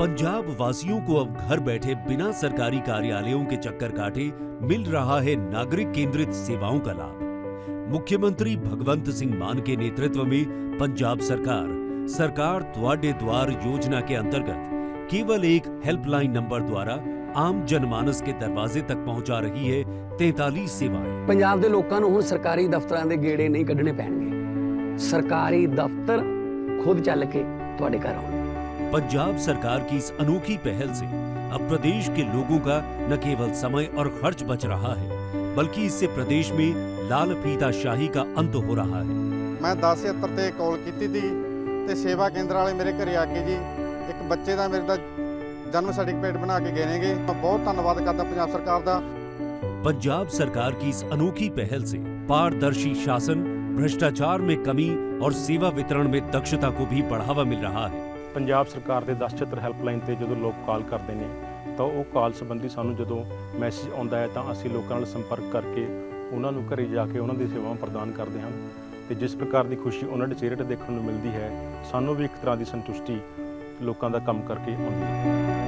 पंजाब वासियों को अब घर बैठे बिना सरकारी कार्यालयों के चक्कर काटे मिल रहा है नागरिक केंद्रित सेवाओं का लाभ मुख्यमंत्री भगवंत सिंह मान के नेतृत्व में पंजाब सरकार सरकार द्वारे द्वार योजना के अंतर्गत केवल एक हेल्पलाइन नंबर द्वारा आम जनमानस के दरवाजे तक पहुंचा रही है 43 सेवाएं ਪੰਜਾਬ ਦੇ ਲੋਕਾਂ ਨੂੰ ਹੁਣ ਸਰਕਾਰੀ ਦਫ਼ਤਰਾਂ ਦੇ ਗੇੜੇ ਨਹੀਂ ਕੱਢਣੇ ਪੈਣਗੇ ਸਰਕਾਰੀ ਦਫ਼ਤਰ ਖੁਦ ਚੱਲ ਕੇ ਤੁਹਾਡੇ ਘਰ ਆਉਣਗੇ पंजाब सरकार की इस अनोखी पहल से अब प्रदेश के लोगों का न केवल समय और खर्च बच रहा है बल्कि इससे प्रदेश में लाल फीताशाही का अंत हो रहा है ਮੈਂ 1076 ਤੇ ਕਾਲ ਕੀਤੀ ਤੀ ਤੇ ਸੇਵਾ ਕੇਂਦਰ ਵਾਲੇ ਮੇਰੇ ਘਰੇ ਆ ਕੇ ਜੀ ਇੱਕ ਬੱਚੇ ਦਾ ਮੇਰੇ ਦਾ ਜਨਮ ਸਰਟੀਫਿਕੇਟ ਬਣਾ ਕੇ ਗਏ ਨੇਗੇ ਮੈਂ ਬਹੁਤ ਧੰਨਵਾਦ ਕਰਦਾ ਪੰਜਾਬ ਸਰਕਾਰ ਦਾ पंजाब सरकार की इस अनोखी पहल से पारदर्शी शासन भ्रष्टाचार में कमी और सेवा वितरण में दक्षता को भी बढ़ावा मिल रहा है ਪੰਜਾਬ ਸਰਕਾਰ ਦੇ 1076 ਹੈਲਪਲਾਈਨ ਤੇ ਜਦੋਂ ਲੋਕ ਕਾਲ ਕਰਦੇ ਨੇ ਤਾਂ ਉਹ ਕਾਲ ਸੰਬੰਧੀ ਸਾਨੂੰ ਜਦੋਂ ਮੈਸੇਜ ਆਉਂਦਾ ਹੈ ਤਾਂ ਅਸੀਂ ਲੋਕਾਂ ਨਾਲ ਸੰਪਰਕ ਕਰਕੇ ਉਹਨਾਂ ਨੂੰ ਘਰੇ ਜਾ ਕੇ ਉਹਨਾਂ ਦੀ ਸੇਵਾਵਾਂ ਪ੍ਰਦਾਨ ਕਰਦੇ ਹਾਂ ਤੇ ਜਿਸ ਪ੍ਰਕਾਰ ਦੀ ਖੁਸ਼ੀ ਉਹਨਾਂ ਦੇ ਚਿਹਰੇ ਤੇ ਦੇਖਣ ਨੂੰ ਮਿਲਦੀ ਹੈ ਸਾਨੂੰ ਵੀ ਇੱਕ ਤਰ੍ਹਾਂ ਦੀ ਸੰਤੁਸ਼ਟੀ ਲੋਕਾਂ ਦਾ ਕੰਮ ਕਰਕੇ ਆਉਂਦੀ ਹੈ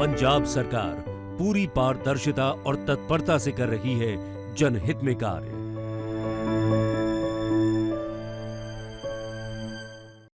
पंजाब सरकार पूरी पारदर्शिता और तत्परता से कर रही है जनहित में कार्य